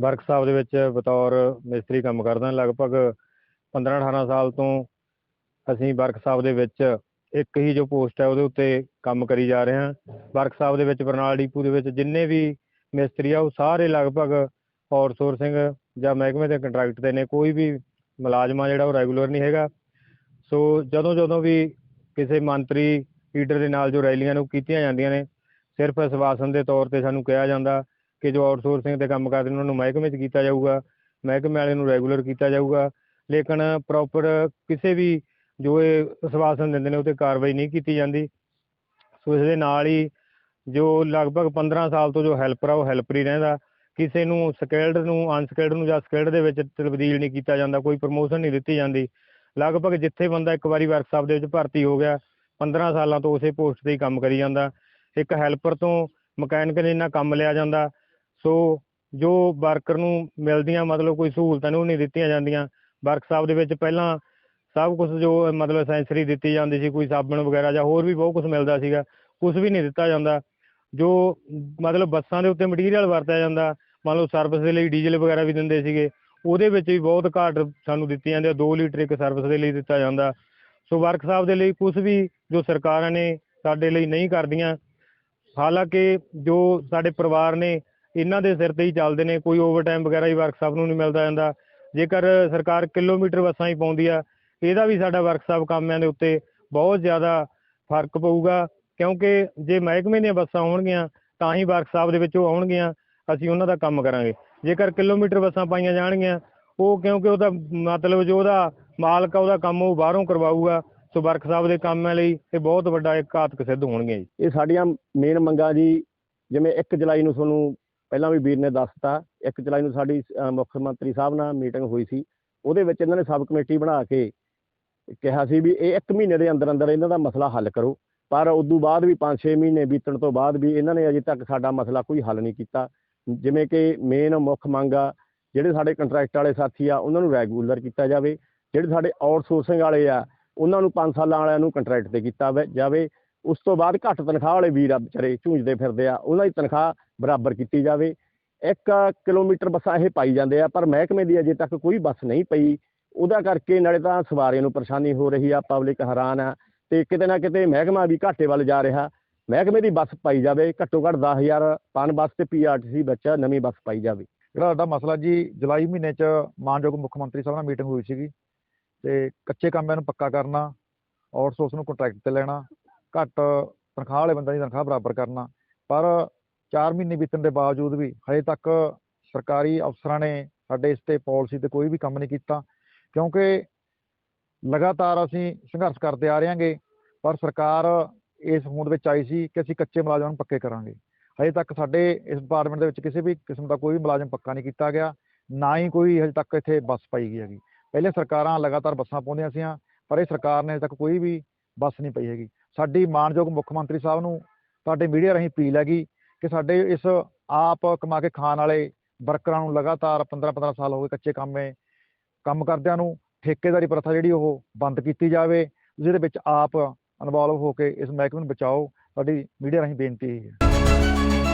Workshop ਦੇ ਵਿੱਚ ਬਤੌਰ ਮਿਸਤਰੀ ਕੰਮ ਕਰਦਾ ਲਗਭਗ 15-18 ਸਾਲ ਤੋਂ ਅਸੀਂ ਵਰਕਸ਼ਾਪ ਦੇ ਵਿੱਚ ਇੱਕ ਹੀ ਜੋ ਪੋਸਟ ਹੈ ਉਹਦੇ ਉੱਤੇ ਕੰਮ ਕਰੀ ਜਾ ਰਹੇ ਹਾਂ। ਵਰਕਸ਼ਾਪ ਦੇ ਵਿੱਚ ਬਰਨਾਲ ਡੀਪੂ ਦੇ ਵਿੱਚ ਜਿੰਨੇ ਵੀ ਮਿਸਤਰੀ ਆ, ਉਹ ਸਾਰੇ ਲਗਭਗ ਆਊਟਸੋਰਸਿੰਗ ਜਾਂ ਮਹਿਕਮੇ ਦੇ ਕੰਟਰੈਕਟ ਤੇ ਨੇ। ਕੋਈ ਵੀ ਮੁਲਾਜ਼ਮ ਆ ਜਿਹੜਾ ਉਹ ਰੈਗੂਲਰ ਨਹੀਂ ਹੈਗਾ। ਸੋ ਜਦੋਂ ਜਦੋਂ ਵੀ ਕਿਸੇ ਮੰਤਰੀ, ਲੀਡਰ ਦੇ ਨਾਲ ਜੋ ਰੈਲੀਆਂ ਨੂੰ ਕੀਤੀਆਂ ਜਾਂਦੀਆਂ ਨੇ, ਸਿਰਫ ਅਸਵਾਸਨ ਦੇ ਤੌਰ ਤੇ ਸਾਨੂੰ ਕਿਹਾ ਜਾਂਦਾ ਕਿ ਜੋ ਆਊਟਸੋਰਸਿੰਗ ਤੇ ਕੰਮ ਕਰਦੇ ਨੇ, ਉਹਨਾਂ ਨੂੰ ਮਹਿਕਮੇ 'ਚ ਕੀਤਾ ਜਾਊਗਾ, ਮਹਿਕਮੇ ਵਾਲੇ ਨੂੰ ਰੈਗੂਲਰ ਕੀਤਾ ਜਾਊਗਾ। ਲੇਕਿਨ ਪ੍ਰੋਪਰ ਕਿਸੇ ਵੀ ਜੋ ਇਹ ਸਵਾਸਨ ਦਿੰਦੇ ਨੇ, ਉਹ ਤੇ ਕਾਰਵਾਈ ਨਹੀਂ ਕੀਤੀ ਜਾਂਦੀ। ਸੋ ਇਸ ਦੇ ਨਾਲ ਹੀ ਜੋ ਲਗਭਗ 15 ਸਾਲ ਤੋਂ ਜੋ ਹੈਲਪਰ ਆ, ਉਹ ਹੈਲਪਰ ਹੀ ਰਹਿੰਦਾ। ਕਿਸੇ ਨੂੰ ਸਕਿਲਡ ਨੂੰ ਅਨਸਕਿਲਡ ਨੂੰ ਜਾਂ ਸਕਿਲਡ ਦੇ ਵਿੱਚ ਤਬਦੀਲ ਨਹੀਂ ਕੀਤਾ ਜਾਂਦਾ, ਕੋਈ ਪ੍ਰਮੋਸ਼ਨ ਨਹੀਂ ਦਿੱਤੀ ਜਾਂਦੀ। ਲਗਭਗ ਜਿੱਥੇ ਬੰਦਾ ਇੱਕ ਵਾਰੀ ਵਰਕਸ਼ਾਪ ਦੇ ਵਿੱਚ ਭਰਤੀ ਹੋ ਗਿਆ 15 ਸਾਲਾਂ ਤੋਂ ਉਸੇ ਪੋਸਟ ਤੇ ਹੀ ਕੰਮ ਕਰੀ ਜਾਂਦਾ। ਇੱਕ ਹੈਲਪਰ ਤੋਂ ਮਕੈਨਿਕ ਨੇ ਇੰਨਾ ਕੰਮ ਲਿਆ ਜਾਂਦਾ ਸੋ ਜੋ ਵਰਕਰ ਨੂੰ ਮਿਲਦੀਆਂ ਮਤਲਬ ਕੋਈ ਸਹੂਲਤਾਂ ਨੂੰ ਉਹ ਨਹੀਂ ਦਿੱਤੀਆਂ ਜਾਂਦੀਆਂ। ਵਰਕਸ਼ਾਪ ਦੇ ਵਿੱਚ ਪਹਿਲਾਂ ਸਭ ਕੁਝ ਜੋ ਮਤਲਬ ਸੈਂਸਰੀ ਦਿੱਤੀ ਜਾਂਦੀ ਸੀ, ਕੋਈ ਸਾਬਣ ਵਗੈਰਾ ਜਾਂ ਹੋਰ ਵੀ ਬਹੁਤ ਕੁਝ ਮਿਲਦਾ ਸੀਗਾ ਕੁਝ ਵੀ ਨਹੀਂ ਦਿੱਤਾ ਜਾਂਦਾ। ਜੋ ਮਤਲਬ ਬੱਸਾਂ ਦੇ ਉੱਤੇ ਮਟੀਰੀਅਲ ਵਰਤਿਆ ਜਾਂਦਾ, ਮੰਨ ਲਓ ਸਰਵਿਸ ਦੇ ਲਈ ਡੀਜ਼ਲ ਵਗੈਰਾ ਵੀ ਦਿੰਦੇ ਸੀਗੇ, ਉਹਦੇ ਵਿੱਚ ਵੀ ਬਹੁਤ ਘਾਟ ਸਾਨੂੰ ਦਿੱਤੀ ਜਾਂਦੀ ਆ 2 ਲੀਟਰ ਇੱਕ ਸਰਵਿਸ ਦੇ ਲਈ ਦਿੱਤਾ ਜਾਂਦਾ। ਸੋ ਵਰਕਸ਼ਾਪ ਦੇ ਲਈ ਕੁਝ ਵੀ ਜੋ ਸਰਕਾਰਾਂ ਨੇ ਸਾਡੇ ਲਈ ਨਹੀਂ ਕਰਦੀਆਂ, ਹਾਲਾਂਕਿ ਜੋ ਸਾਡੇ ਪਰਿਵਾਰ ਨੇ ਇਹਨਾਂ ਦੇ ਸਿਰ ਤੇ ਹੀ ਚੱਲਦੇ ਨੇ, ਕੋਈ ਓਵਰਟਾਈਮ ਵਗੈਰਾ ਹੀ ਵਰਕਸ਼ਾਪ ਨੂੰ ਨਹੀਂ ਮਿਲਦਾ ਜਾਂਦਾ। ਜੇਕਰ ਸਰਕਾਰ ਕਿਲੋਮੀਟਰ ਬੱਸਾਂ ਹੀ ਪਾਉਂਦੀ ਆ, ਇਹਦਾ ਵੀ ਸਾਡਾ ਵਰਕਸ਼ਾਪ ਕਾਮਿਆਂ ਦੇ ਉੱਤੇ ਬਹੁਤ ਜ਼ਿਆਦਾ ਫ਼ਰਕ ਪਊਗਾ, ਕਿਉਂਕਿ ਜੇ ਮਹਿਕਮੇ ਦੀਆਂ ਬੱਸਾਂ ਹੋਣਗੀਆਂ ਤਾਂ ਹੀ ਵਰਕਸ਼ਾਪ ਦੇ ਵਿੱਚ ਉਹ ਆਉਣਗੀਆਂ, ਅਸੀਂ ਉਹਨਾਂ ਦਾ ਕੰਮ ਕਰਾਂਗੇ। ਜੇਕਰ ਕਿਲੋਮੀਟਰ ਬੱਸਾਂ ਪਾਈਆਂ ਜਾਣਗੀਆਂ, ਉਹ ਕਿਉਂਕਿ ਉਹਦਾ ਮਤਲਬ ਜੋ ਉਹਦਾ ਮਾਲਕ ਆ, ਉਹਦਾ ਕੰਮ ਉਹ ਬਾਹਰੋਂ ਕਰਵਾਊਗਾ, ਸੋ ਵਰਕਸ਼ਾਪ ਦੇ ਕੰਮਾਂ ਲਈ ਇਹ ਬਹੁਤ ਵੱਡਾ ਇੱਕ ਘਾਤਕ ਸਿੱਧ ਹੋਣਗੇ ਜੀ। ਇਹ ਸਾਡੀਆਂ ਮੇਨ ਮੰਗਾਂ ਜੀ, ਜਿਵੇਂ 1 ਜੁਲਾਈ ਨੂੰ ਤੁਹਾਨੂੰ ਪਹਿਲਾਂ ਵੀ ਵੀਰ ਨੇ ਦੱਸਤਾ 1 ਜੁਲਾਈ ਨੂੰ ਸਾਡੀ ਅਹ, ਮੁੱਖ ਮੰਤਰੀ ਸਾਹਿਬ ਨਾਲ ਮੀਟਿੰਗ ਹੋਈ ਸੀ ਉਹਦੇ ਵਿੱਚ ਇਹਨਾਂ ਨੇ ਸਬ ਕਮੇਟੀ ਬਣਾ ਕੇ ਕਿਹਾ ਸੀ ਵੀ ਇਹ 1 ਮਹੀਨੇ ਦੇ ਅੰਦਰ ਅੰਦਰ ਇਹਨਾਂ ਦਾ ਮਸਲਾ ਹੱਲ ਕਰੋ ਪਰ ਉਦੋਂ ਬਾਅਦ ਵੀ 5-6 ਮਹੀਨੇ ਬੀਤਣ ਤੋਂ ਬਾਅਦ ਵੀ ਇਹਨਾਂ ਨੇ ਅਜੇ ਤੱਕ ਸਾਡਾ ਮਸਲਾ ਕੋਈ ਹੱਲ ਨਹੀਂ ਕੀਤਾ। ਜਿਵੇਂ ਕਿ ਮੇਨ ਮੁੱਖ ਮੰਗ ਆ ਜਿਹੜੇ ਸਾਡੇ ਕੰਟਰੈਕਟ ਵਾਲੇ ਸਾਥੀ ਆ ਉਹਨਾਂ ਨੂੰ ਰੈਗੂਲਰ ਕੀਤਾ ਜਾਵੇ ਜਿਹੜੇ ਸਾਡੇ ਆਊਟਸੋਰਸਿੰਗ ਵਾਲੇ ਆ ਉਹਨਾਂ ਨੂੰ 5 ਸਾਲਾਂ ਵਾਲਿਆਂ ਨੂੰ ਕੰਟਰੈਕਟ ਤੇ ਕੀਤਾ ਵੇ- ਜਾਵੇ। ਉਸ ਤੋਂ ਬਾਅਦ ਘੱਟ ਤਨਖਾਹ ਵਾਲੇ ਵੀਰ ਆ ਵਿਚਾਰੇ ਝੂੰਝਦੇ ਫਿਰਦੇ ਆ ਉਹਨਾਂ ਦੀ ਤਨਖਾਹ ਬਰਾਬਰ ਕੀਤੀ ਜਾਵੇ। ਇੱਕ ਕਿਲੋਮੀਟਰ ਬੱਸਾਂ ਇਹ ਪਾਈ ਜਾਂਦੇ ਆ, ਪਰ ਮਹਿਕਮੇ ਦੀ ਅਜੇ ਤੱਕ ਕੋਈ ਬੱਸ ਨਹੀਂ ਪਈ। ਉਹਦਾ ਕਰਕੇ ਨਾਲੇ ਤਾਂ ਸਵਾਰੀਆਂ ਨੂੰ ਪਰੇਸ਼ਾਨੀ ਹੋ ਰਹੀ ਆ, ਪਬਲਿਕ ਹੈਰਾਨ ਆ ਤੇ ਕਿਤੇ ਨਾ ਕਿਤੇ ਮਹਿਕਮਾ ਵੀ ਘਾਟੇ ਵੱਲ ਜਾ ਰਿਹਾ। ਮਹਿਕਮੇ ਦੀ ਬੱਸ ਪਾਈ ਜਾਵੇ, ਘੱਟੋ ਘੱਟ 10000 ਪਨ ਬੱਸ ਤੇ ਪੀਆਰਟੀਸੀ ਬੱਚਾ ਨਵੀਂ ਬੱਸ ਪਾਈ ਜਾਵੇ। ਜਿਹੜਾ ਸਾਡਾ ਮਸਲਾ ਜੀ, ਜੁਲਾਈ ਮਹੀਨੇ 'ਚ ਮਾਨਯੋਗ ਮੁੱਖ ਮੰਤਰੀ ਸਾਹਿਬ ਨਾਲ ਮੀਟਿੰਗ ਹੋਈ ਸੀਗੀ ਤੇ ਕੱਚੇ ਕੰਮਾਂ ਨੂੰ ਪੱਕਾ ਕਰਨਾ ਆਊਟਸੋਰਸ ਨੂੰ ਕੰਟਰੈਕਟ ਤੇ ਲੈਣਾ ਘੱਟ ਤਨਖਾਹ ਵਾਲੇ ਬੰਦਿਆਂ ਦੀ ਤਨਖਾਹ ਬਰਾਬਰ ਕਰਨਾ। ਪਰ 4 ਮਹੀਨੇ ਬੀਤਣ ਦੇ ਬਾਵਜੂਦ ਵੀ ਹਜੇ ਤੱਕ ਸਰਕਾਰੀ ਅਫਸਰਾਂ ਨੇ ਸਾਡੇ ਇਸ ਤੇ ਪਾਲਿਸੀ ਤੇ ਕੋਈ ਵੀ ਕੰਮ ਨਹੀਂ ਕੀਤਾ। ਕਿਉਂਕਿ ਲਗਾਤਾਰ ਅਸੀਂ ਸੰਘਰਸ਼ ਕਰਦੇ ਆ ਰਹੇ ਹਾਂਗੇ, ਪਰ ਸਰਕਾਰ ਇਸ ਹੋਂਦ ਵਿੱਚ ਆਈ ਸੀ ਕਿ ਅਸੀਂ ਕੱਚੇ ਮੁਲਾਜ਼ਮਾਂ ਨੂੰ ਪੱਕੇ ਕਰਾਂਗੇ। ਹਜੇ ਤੱਕ ਸਾਡੇ ਇਸ ਡਿਪਾਰਟਮੈਂਟ ਦੇ ਵਿੱਚ ਕਿਸੇ ਵੀ ਕਿਸਮ ਦਾ ਕੋਈ ਵੀ ਮੁਲਾਜ਼ਮ ਪੱਕਾ ਨਹੀਂ ਕੀਤਾ ਗਿਆ, ਨਾ ਹੀ ਕੋਈ ਹਜੇ ਤੱਕ ਇੱਥੇ ਬੱਸ ਪਾਈ ਗਈ ਹੈਗੀ। ਪਹਿਲੇ ਸਰਕਾਰਾਂ ਲਗਾਤਾਰ ਬੱਸਾਂ ਪਾਉਂਦੀਆਂ ਸੀਆਂ, ਪਰ ਇਹ ਸਰਕਾਰ ਨੇ ਅਜੇ ਤੱਕ ਕੋਈ ਵੀ ਬੱਸ ਨਹੀਂ ਪਈ ਹੈਗੀ। ਸਾਡੀ ਮਾਨਯੋਗ ਮੁੱਖ ਮੰਤਰੀ ਸਾਹਿਬ ਨੂੰ ਤੁਹਾਡੇ ਮੀਡੀਆ ਰਾਹੀਂ ਅਪੀਲ ਹੈਗੀ ਕਿ ਸਾਡੇ ਇਸ ਆਪ ਕਮਾ ਕੇ ਖਾਣ ਵਾਲੇ ਵਰਕਰਾਂ ਨੂੰ ਲਗਾਤਾਰ 15-15 ਸਾਲ ਹੋ ਗਏ ਕੱਚੇ ਕੰਮੇ, ਕੰਮ ਕਰਦਿਆਂ ਨੂੰ ਠੇਕੇਦਾਰੀ ਪ੍ਰਥਾ ਜਿਹੜੀ ਉਹ ਬੰਦ ਕੀਤੀ ਜਾਵੇ ਤੁਸੀਂ ਇਹਦੇ ਵਿੱਚ ਆਪ ਇਨਵੋਲਵ ਹੋ ਕੇ ਇਸ ਮਹਿਕਮੇ ਨੂੰ ਬਚਾਓ, ਸਾਡੀ ਮੀਡੀਆ ਰਾਹੀਂ ਬੇਨਤੀ ਇਹ ਹੈ।